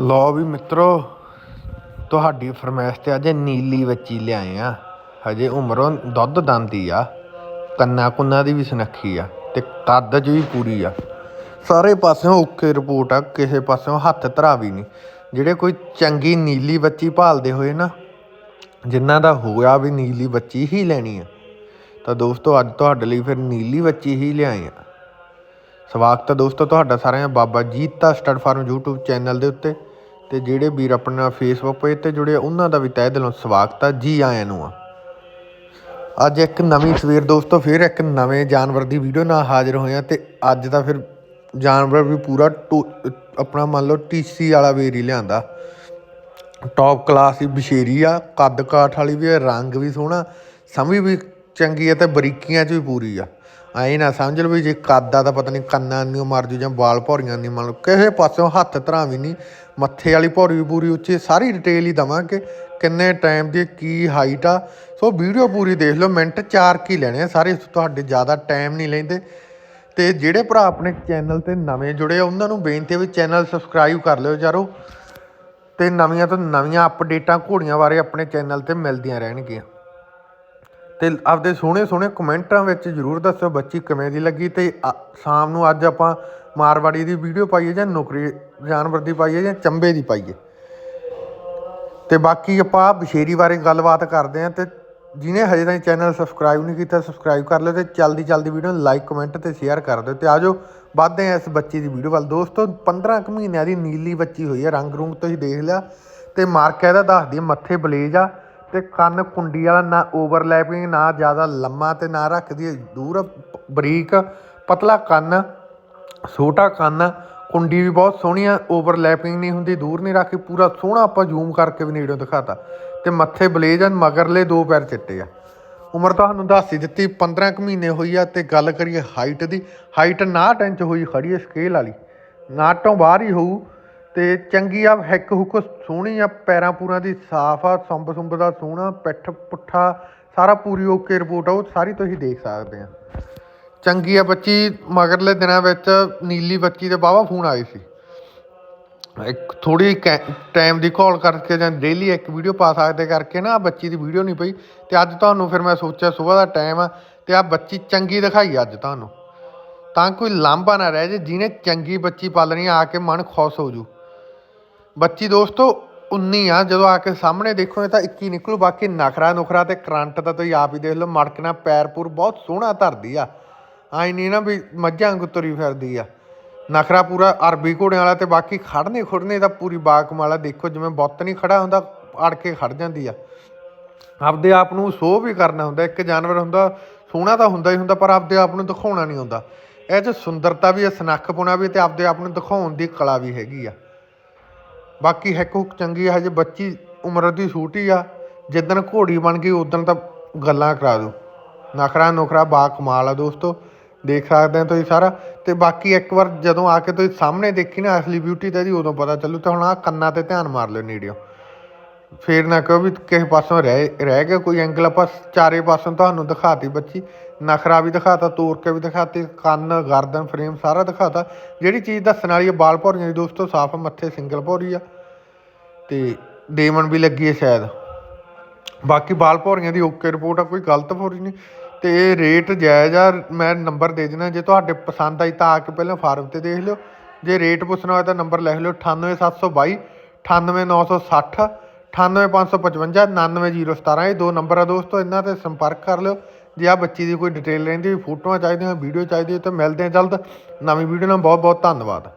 ਲਓ ਵੀ ਮਿੱਤਰੋ, ਤੁਹਾਡੀ ਫਰਮਾਇਸ਼ ਤੇ ਅੱਜ ਨੀਲੀ ਬੱਚੀ ਲਿਆਏ ਆ। ਹਜੇ ਉਮਰੋਂ ਦੁੱਧ ਦੰਦੀ ਆ। ਕੰਨਾ ਕੁੰਨਾ ਦੀ ਵੀ ਸੁਨੱਖੀ ਆ ਤੇ ਕੱਦ ਚ ਵੀ ਪੂਰੀ ਆ। ਸਾਰੇ ਪਾਸਿਓਂ ਓਕੇ ਰਿਪੋਰਟ ਆ, ਕਿਸੇ ਪਾਸਿਓਂ ਹੱਥ ਧਰਾ ਵੀ ਨਹੀਂ। ਜਿਹੜੇ ਕੋਈ ਚੰਗੀ ਨੀਲੀ ਬੱਚੀ ਭਾਲਦੇ ਹੋਏ ਨਾ, ਜਿਨ੍ਹਾਂ ਦਾ ਹੋਇਆ ਵੀ ਨੀਲੀ ਬੱਚੀ ਹੀ ਲੈਣੀ ਆ। ਤਾਂ ਦੋਸਤੋ, ਅੱਜ ਤੁਹਾਡੇ ਲਈ ਫਿਰ ਨੀਲੀ ਬੱਚੀ ਹੀ ਲਿਆਏ ਆ। ਸਵਾਗਤ ਹੈ ਦੋਸਤੋ ਤੁਹਾਡਾ ਸਾਰਿਆਂ ਦਾ Baba Jita stud farm YouTube channel ਦੇ ਉੱਤੇ ਤੇ ਜਿਹੜੇ ਵੀਰ ਆਪਣਾ ਫੇਸਬੁੱਕ ਪੇਜ ਤੇ ਜੁੜੇ ਆ, ਉਹਨਾਂ ਦਾ ਵੀ ਤਹਿ ਦਿਲੋਂ ਸਵਾਗਤ ਹੈ ਜੀ ਆਇਆਂ ਨੂੰ ਆ। ਅੱਜ ਇੱਕ ਨਵੀਂ ਸਵੇਰ ਦੋਸਤੋ ਫਿਰ ਇੱਕ ਨਵੇਂ ਜਾਨਵਰ ਦੀ ਵੀਡੀਓ ਨਾਲ ਹਾਜ਼ਰ ਹੋਏ ਆ ਤੇ ਅੱਜ ਤਾਂ ਫਿਰ ਜਾਨਵਰ ਵੀ ਪੂਰਾ ਟੋ- ਆਪਣਾ ਮੰਨ ਲਓ ਟੀਸੀ ਵਾਲਾ ਵੇਰ ਹੀ ਲਿਆਂਦਾ। ਟੌਪ ਕਲਾਸ ਦੀ ਬਸ਼ੇਰੀ ਆ ਕੱਦ ਕਾਠ ਵਾਲੀ ਵੀ ਆ ਰੰਗ ਵੀ ਸੋਹਣਾ ਸਮਝ ਵੀ ਚੰਗੀ ਆ ਤੇ ਬਰੀਕੀਆਂ 'ਚ ਵੀ ਪੂਰੀ ਆ। ਐਂ ਨਾ ਸਮਝ ਲਓ ਵੀ ਜੇ ਕਾਦਾ ਤਾਂ ਪਤਾ ਨਹੀਂ ਕੰਨਾਂ ਨਹੀਂ ਮਰ ਜੂ ਜਾਂ ਵਾਲ ਭੌਰੀਆਂ ਨਹੀਂ ਮੰਨ ਲਓ, ਕਿਸੇ ਪਾਸਿਓਂ ਹੱਥ ਧਰਾਂ ਵੀ ਨਹੀਂ, ਮੱਥੇ ਵਾਲੀ ਭੌਰੀ ਵੀ ਪੂਰੀ ਉੱਚੀ, ਸਾਰੀ ਡਿਟੇਲ ਹੀ ਦਵਾਂਗੇ ਕਿੰਨੇ ਟਾਈਮ ਦੀ ਕੀ ਹਾਈਟ ਆ। ਸੋ ਵੀਡੀਓ ਪੂਰੀ ਦੇਖ ਲਓ, ਮਿੰਟ ਚਾਰ ਕੀ ਲੈਣੇ ਆ ਸਾਰੇ, ਤੁਹਾਡੇ ਜ਼ਿਆਦਾ ਟਾਈਮ ਨਹੀਂ ਲੈਂਦੇ। ਤੇ ਜਿਹੜੇ ਭਰਾ ਆਪਣੇ ਚੈਨਲ ਤੇ ਨਵੇਂ ਜੁੜੇ ਆ, ਉਹਨਾਂ ਨੂੰ ਬੇਨਤੀ ਹੈ ਵੀ ਚੈਨਲ ਸਬਸਕ੍ਰਾਈਬ ਕਰ ਲਿਓ ਯਾਰੋ ਤੇ ਨਵੀਆਂ ਤੋਂ ਨਵੀਆਂ ਅਪਡੇਟਾਂ ਘੋੜੀਆਂ ਬਾਰੇ ਆਪਣੇ ਚੈਨਲ ਤੇ ਮਿਲਦੀਆਂ ਰਹਿਣਗੀਆਂ। ਤੇ ਆਪਦੇ ਸੋਹਣੇ ਸੋਹਣੇ ਕਮੈਂਟਾਂ ਵਿੱਚ ਜਰੂਰ ਦੱਸੋ ਬੱਚੀ ਕਿਵੇਂ ਦੀ ਲੱਗੀ ਤੇ ਅ- ਸ਼ਾਮ ਨੂੰ ਅੱਜ ਆਪਾਂ ਮਾਰਵਾੜੀ ਦੀ ਵੀਡੀਓ ਪਾਈਏ ਜਾਂ ਨੌਕਰੀ, ਜਾਨਵਰ ਦੀ ਪਾਈਏ ਜਾਂ ਚੰਬੇ ਦੀ ਪਾਈਏ। ਤੇ ਬਾਕੀ ਆਪਾਂ ਬਸ਼ੇਰੀ ਬਾਰੇ ਗੱਲਬਾਤ ਕਰਦੇ ਹਾਂ ਤੇ ਜਿਹਨੇ ਹਜੇ ਤਾਈਂ ਚੈਨਲ ਸਬਸਕ੍ਰਾਈਬ ਨਹੀਂ ਕੀਤਾ, ਸਬਸਕ੍ਰਾਈਬ ਕਰ ਲਿਓ ਤੇ ਜਲਦੀ ਜਲਦੀ ਵੀਡੀਓ ਨੂੰ ਲਾਈਕ, ਕਮੈਂਟ ਤੇ ਸ਼ੇਅਰ ਕਰ ਦਿਓ ਤੇ ਆਜੋ ਵੱਧਦੇ ਹਾਂ ਇਸ ਬੱਚੀ ਦੀ ਵੀਡੀਓ ਵੱਲ। ਦੋਸਤੋ 15 ਕੁ ਮਹੀਨਿਆਂ ਦੀ ਨੀਲੀ ਬੱਚੀ ਹੋਈ ਹੈ, ਰੰਗ ਰੂੰਗ ਤੁਸੀਂ ਦੇਖ ਲਿਆ ਤੇ ਮਾਰਕਾ ਇਹਦਾ ਦੱਸਦੀ ਹੈ ਮੱਥੇ ਬਲੇਜ ਆ। ਤੇ ਕੰਨ ਕੁੰਡੀ ਵਾਲਾ ਨਾ ਓਵਰਲੈਪਿੰਗ ਨਾ ਜ਼ਿਆਦਾ ਲੰਮਾ ਤੇ ਨਾ ਰੱਖਦੀ ਹੈ ਦੂਰ ਬਰੀਕ, ਪਤਲਾ ਕੰਨ, ਛੋਟਾ ਕੰਨ, ਕੁੰਡੀ ਵੀ ਬਹੁਤ ਸੋਹਣੀ ਆ ਓਵਰਲੈਪਿੰਗ ਨਹੀਂ ਹੁੰਦੀ, ਦੂਰ ਨਹੀਂ ਰੱਖੀ, ਪੂਰਾ ਸੋਹਣਾ ਆਪਾਂ ਜ਼ੂਮ ਕਰਕੇ ਵੀ ਨੇੜਿਓਂ ਦਿਖਾਤਾ। ਤੇ ਮੱਥੇ ਬਲੇਜ ਆ, ਮਗਰਲੇ ਦੋ ਪੈਰ ਚਿੱਟੇ ਆ। ਉਮਰ ਤੁਹਾਨੂੰ ਦੱਸ ਹੀ ਦਿੱਤੀ 15 ਕੁ ਮਹੀਨੇ ਹੋਈ ਆ ਤੇ ਗੱਲ ਕਰੀਏ ਹਾਈਟ ਦੀ। ਹਾਈਟ 59 ਇੰਚ ਹੋਈ ਖੜੀ ਹੈ ਸਕੇਲ ਵਾਲੀ ਨਾਟੋਂ ਬਾਹਰ ਹੀ ਹੋਊ ਤੇ ਚੰਗੀ ਆ, ਹਿੱਕ ਹੁੱਕ ਸੋਹਣੀ ਆ, ਪੈਰਾਂ ਪੂਰਾਂ ਦੀ ਸਾਫ਼ ਆ, ਸੰਬ ਸੁੰਬ ਦਾ ਸੋਹਣਾ, ਪਿੱਠ ਪੁੱਠਾ, ਸਾਰਾ ਪੂਰੀ ਓਕੇ ਰਿਪੋਰਟ ਆ, ਉਹ ਸਾਰੀ ਤੁਸੀਂ ਦੇਖ ਸਕਦੇ ਆ। ਚੰਗੀ ਆ ਬੱਚੀ, ਮਗਰਲੇ ਦਿਨਾਂ ਵਿੱਚ ਨੀਲੀ ਬੱਚੀ ਦੇ ਬਾਵਾ ਫੋਨ ਆਏ ਸੀ। ਇੱਕ ਥੋੜੀ ਟਾਈਮ ਦੀ ਕਾਲ ਕਰਕੇ ਜਾਂ ਡੇਲੀ ਇੱਕ ਵੀਡੀਓ ਪਾ ਸਕਦੇ ਕਰਕੇ ਨਾ, ਆਹ ਬੱਚੀ ਦੀ ਵੀਡੀਓ ਨਹੀਂ ਪਈ। ਤੇ ਅੱਜ ਤੁਹਾਨੂੰ ਫਿਰ ਮੈਂ ਸੋਚਿਆ ਸਵੇਰ ਦਾ ਟਾਈਮ ਆ, ਤੇ ਆ ਬੱਚੀ ਚੰਗੀ ਦਿਖਾਈ ਅੱਜ ਤੁਹਾਨੂੰ। ਤਾਂ ਕੋਈ ਲਾਂਭਾ ਨਾ ਰਹਿ ਜੇ, ਜਿਹਨੇ ਚੰਗੀ ਬੱਚੀ ਪਾਲਣੀ ਆ ਕੇ ਮਨ ਖੁਸ਼ ਹੋ ਜੂ। ਬੱਚੀ ਦੋਸਤੋ 19 ਆ, ਜਦੋਂ ਆ ਕੇ ਸਾਹਮਣੇ ਦੇਖੋਗੇ ਤਾਂ 21 ਨਿਕਲੂ, ਬਾਕੀ ਨਖਰਾ ਨੁਖਰਾ ਤੇ ਕਰੰਟ ਦਾ ਤੁਸੀਂ ਆਪ ਹੀ ਦੇਖ ਲਓ, ਮੜਕਣਾ ਪੈਰਪੁਰ ਬਹੁਤ ਸੋਹਣਾ ਧਰਦੀ ਆ। ਆਈ ਨਹੀਂ ਨਾ ਵੀ ਮੱਝਾਂ ਵਾਂਗੂ ਤੁਰੀ ਫਿਰਦੀ ਆ। ਨਖਰਾ ਪੂਰਾ ਅਰਬੀ ਘੋੜਿਆਂ ਵਾਲਾ ਤੇ ਬਾਕੀ ਖੜਨੇ ਖੁੜਨੇ ਦਾ ਪੂਰੀ ਬਾਕਮਾਲਾ ਦੇਖੋ, ਜਿਵੇਂ ਬੁੱਤ ਨਹੀਂ ਖੜਾ ਹੁੰਦਾ, ਅੜ ਕੇ ਖੜ ਜਾਂਦੀ ਆ। ਆਪਦੇ ਆਪ ਨੂੰ ਸੋਹ ਵੀ ਕਰਨਾ ਹੁੰਦਾ, ਇੱਕ ਜਾਨਵਰ ਹੁੰਦਾ, ਸੋਹਣਾ ਤਾਂ ਹੁੰਦਾ ਹੀ ਹੁੰਦਾ, ਪਰ ਆਪਦੇ ਆਪ ਨੂੰ ਦਿਖਾਉਣਾ ਨਹੀਂ ਹੁੰਦਾ। ਇਹ 'ਚ ਸੁੰਦਰਤਾ ਵੀ ਹੈ ਸਨੱਖਪੁਣਾ ਵੀ ਤੇ ਆਪਦੇ ਆਪ ਨੂੰ ਦਿਖਾਉਣ ਦੀ ਕਲਾ ਵੀ ਹੈਗੀ ਆ। ਬਾਕੀ ਹਿੱਕ ਹੁੱਕ ਚੰਗੀ ਆ, ਹਜੇ ਬੱਚੀ ਉਮਰ ਦੀ ਛੋਟੀ ਆ, ਜਿੱਦਣ ਘੋੜੀ ਬਣ ਗਈ, ਉਦੋਂ ਤਾਂ ਗੱਲਾਂ ਕਰਾ ਦੂ ਨਖਰਾ ਨੁਖਰਾ ਬਾ ਕਮਾਲ ਆ ਦੋਸਤੋ, ਦੇਖ ਸਕਦੇ ਆ ਤੁਸੀਂ ਸਾਰਾ। ਤੇ ਬਾਕੀ ਇੱਕ ਵਾਰ ਜਦੋਂ ਆ ਕੇ ਤੁਸੀਂ ਸਾਹਮਣੇ ਦੇਖੀ ਨਾ, ਅਸਲੀ ਬਿਊਟੀ ਤਾਂ ਇਹਦੀ ਉਦੋਂ ਪਤਾ ਚੱਲੂ, ਤੇ ਹੁਣ ਆ ਕੰਨਾਂ ਤੇ ਧਿਆਨ ਮਾਰ ਲਿਓ ਨੇੜਿਓ। ਫੇਰ ਨਾ ਕਹੋ ਵੀ ਕਿਸੇ ਪਾਸੋਂ ਰਹਿ ਰਹਿ ਗਿਆ ਕੋਈ ਐਂਗਲ ਆਪਾਂ ਚਾਰੇ ਪਾਸੋਂ ਤੁਹਾਨੂੰ ਦਿਖਾਤੀ ਬੱਚੀ। ਨਖਰਾ ਵੀ ਦਿਖਾਤਾ ਤੋਰ ਕੇ ਵੀ ਦਿਖਾਤੀ, ਕੰਨ, ਗਰਦਨ ਫਰੇਮ ਸਾਰਾ ਦਿਖਾਤਾ। ਜਿਹੜੀ ਚੀਜ਼ ਦੱਸਣ ਵਾਲੀ ਹੈ ਬਾਲ ਭੌਰੀਆਂ ਦੀ ਦੋਸਤੋ, ਸਾਫ਼ ਮੱਥੇ ਸਿੰਗਲ ਭੌਰੀ ਆ। ਤੇ ਡੇਮਨ ਵੀ ਲੱਗੀ ਹੈ ਸ਼ਾਇਦ। ਬਾਕੀ ਬਾਲ ਭੌਰੀਆਂ ਦੀ ਓਕੇ ਰਿਪੋਰਟ ਆ, ਕੋਈ ਗਲਤ ਭੌਰੀ ਨਹੀਂ। ਤੇ ਇਹ ਰੇਟ ਜਾਇਜ਼ ਆ, ਮੈਂ ਨੰਬਰ ਦੇ ਦੇਣਾ ਜੇ ਤੁਹਾਡੇ ਪਸੰਦ ਆਈ ਤਾਂ ਆ ਕੇ ਪਹਿਲਾਂ ਫਾਰਮ ਤੇ ਦੇਖ ਲਿਓ। ਜੇ ਰੇਟ ਪੁੱਛਣਾ ਹੋਇਆ ਤਾਂ ਨੰਬਰ ਲਿਖ ਲਿਓ 98722 98960 98555 99017 ਇਹ ਦੋ ਨੰਬਰ ਆ ਦੋਸਤੋ, ਇਹਨਾਂ ਤੇ ਸੰਪਰਕ ਕਰ ਲਿਓ। ਜੇ ਆ ਬੱਚੀ ਦੀ ਕੋਈ ਡਿਟੇਲ ਰਹਿੰਦੀ ਹੋਈ ਫੋਟੋਆਂ ਚਾਹੀਦੀਆਂ, ਵੀਡੀਓ ਚਾਹੀਦੀ ਹੋਈ ਤਾਂ ਮਿਲਦੇ ਆ ਜਲਦ। ਨਵੀਂ ਵੀਡੀਓ ਨਾਲ ਬਹੁਤ ਬਹੁਤ ਧੰਨਵਾਦ।